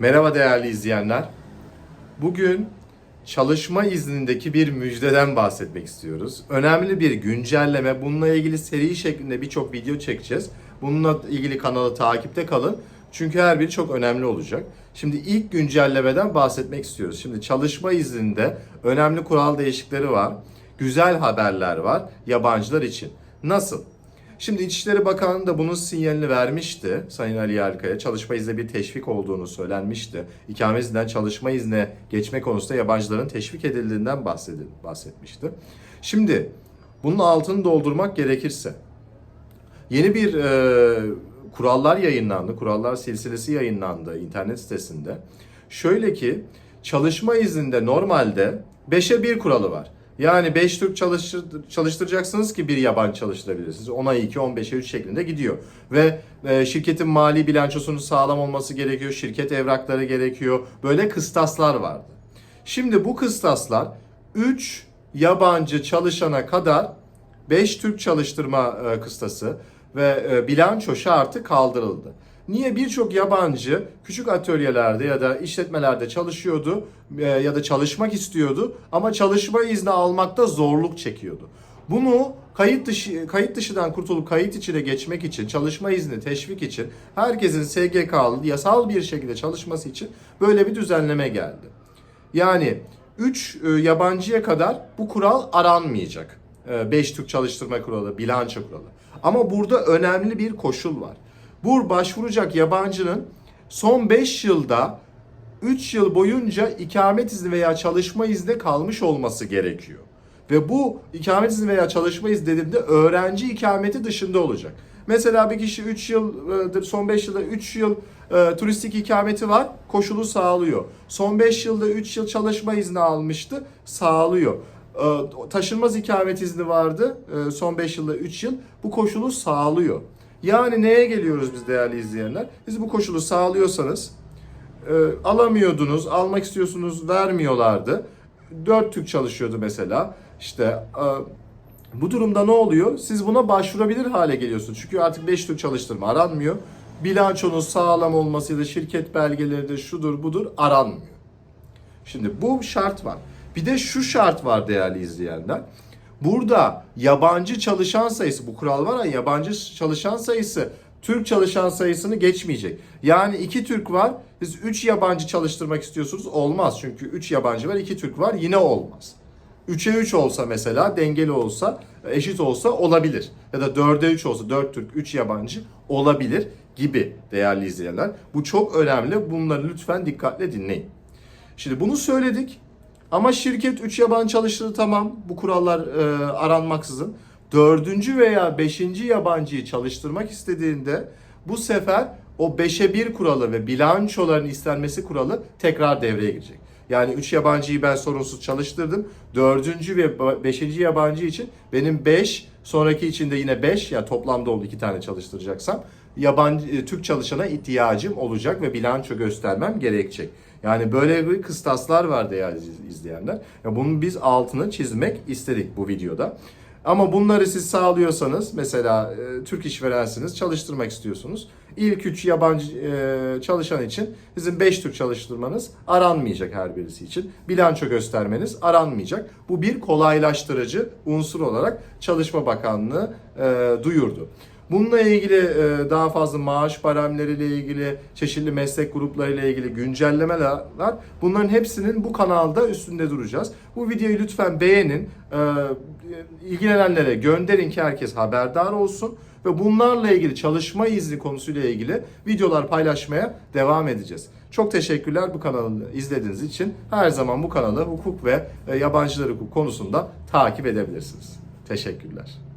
Merhaba değerli izleyenler. Bugün çalışma iznindeki bir müjdeden bahsetmek istiyoruz. Önemli bir güncelleme. Bununla ilgili seri şeklinde birçok video çekeceğiz. Bununla ilgili kanalı takipte kalın. Çünkü her biri çok önemli olacak. Şimdi ilk güncellemeden bahsetmek istiyoruz. Şimdi çalışma izninde önemli kural değişiklikleri var. Güzel haberler var yabancılar için. Nasıl? Şimdi İçişleri Bakanı da bunun sinyalini vermişti Sayın Ali Yerkaya. Çalışma izni bir teşvik olduğunu söylenmişti. İkamet izinden çalışma iznine geçme konusunda yabancıların teşvik edildiğinden bahsetmişti. Şimdi bunun altını doldurmak gerekirse yeni bir e, kurallar yayınlandı. Kurallar silsilesi yayınlandı internet sitesinde. Şöyle ki çalışma izninde normalde 5'e 1 kuralı var. Yani 5 Türk çalıştır, çalıştıracaksınız ki bir yabancı çalıştırabilirsiniz. 10'a 2, 15'e 3 şeklinde gidiyor. Ve e, şirketin mali bilançosunun sağlam olması gerekiyor. Şirket evrakları gerekiyor. Böyle kıstaslar vardı. Şimdi bu kıstaslar 3 yabancı çalışana kadar 5 Türk çalıştırma e, kıstası ve e, bilanço şartı kaldırıldı. Niye birçok yabancı küçük atölyelerde ya da işletmelerde çalışıyordu e, ya da çalışmak istiyordu ama çalışma izni almakta zorluk çekiyordu. Bunu kayıt dışı kayıt dışından kurtulup kayıt içine geçmek için, çalışma izni teşvik için herkesin SGK'lı yasal bir şekilde çalışması için böyle bir düzenleme geldi. Yani 3 yabancıya kadar bu kural aranmayacak. 5 Türk çalıştırma kuralı, bilanço kuralı. Ama burada önemli bir koşul var. Bu başvuracak yabancının son 5 yılda 3 yıl boyunca ikamet izni veya çalışma izni kalmış olması gerekiyor. Ve bu ikamet izni veya çalışma izni dediğimde öğrenci ikameti dışında olacak. Mesela bir kişi 3 yıldır, son 5 yılda 3 yıl e, turistik ikameti var, koşulu sağlıyor. Son 5 yılda 3 yıl çalışma izni almıştı, sağlıyor. E, taşınmaz ikamet izni vardı, e, son 5 yılda 3 yıl, bu koşulu sağlıyor. Yani neye geliyoruz biz değerli izleyenler? Siz bu koşulu sağlıyorsanız, e, alamıyordunuz, almak istiyorsunuz, vermiyorlardı. 4 Türk çalışıyordu mesela. İşte e, bu durumda ne oluyor? Siz buna başvurabilir hale geliyorsunuz. Çünkü artık 5 Türk çalıştırma aranmıyor. Bilançonun sağlam olması ya da şirket belgeleri de şudur budur aranmıyor. Şimdi bu şart var. Bir de şu şart var değerli izleyenler. Burada yabancı çalışan sayısı bu kural var ya yabancı çalışan sayısı Türk çalışan sayısını geçmeyecek. Yani iki Türk var. Siz 3 yabancı çalıştırmak istiyorsunuz. Olmaz. Çünkü 3 yabancı var, 2 Türk var. Yine olmaz. 3'e 3 olsa mesela dengeli olsa eşit olsa olabilir. Ya da 4'e 3 olsa 4 Türk 3 yabancı olabilir gibi değerli izleyenler. Bu çok önemli. Bunları lütfen dikkatle dinleyin. Şimdi bunu söyledik. Ama şirket 3 yabancı çalıştırdı tamam. Bu kurallar e, aranmaksızın. Dördüncü veya beşinci yabancıyı çalıştırmak istediğinde bu sefer o 5'e 1 kuralı ve bilançoların istenmesi kuralı tekrar devreye girecek. Yani 3 yabancıyı ben sorunsuz çalıştırdım. 4. ve 5. yabancı için benim 5, sonraki için de yine 5 ya yani toplamda oldu 2 tane çalıştıracaksam yabancı Türk çalışana ihtiyacım olacak ve bilanço göstermem gerekecek. Yani böyle bir kıstaslar var değerli izleyenler. Ya bunun biz altını çizmek istedik bu videoda. Ama bunları siz sağlıyorsanız mesela e, Türk işverensiniz çalıştırmak istiyorsunuz. İlk 3 yabancı e, çalışan için sizin 5 Türk çalıştırmanız aranmayacak her birisi için. Bilanço göstermeniz aranmayacak. Bu bir kolaylaştırıcı unsur olarak Çalışma Bakanlığı e, duyurdu. Bununla ilgili e, daha fazla maaş baremleriyle ilgili, çeşitli meslek gruplarıyla ilgili güncellemeler var. Bunların hepsinin bu kanalda üstünde duracağız. Bu videoyu lütfen beğenin, e, ilgilenenlere gönderin ki herkes haberdar olsun. Ve bunlarla ilgili çalışma izni konusuyla ilgili videolar paylaşmaya devam edeceğiz. Çok teşekkürler bu kanalı izlediğiniz için. Her zaman bu kanalı hukuk ve e, yabancılar hukuk konusunda takip edebilirsiniz. Teşekkürler.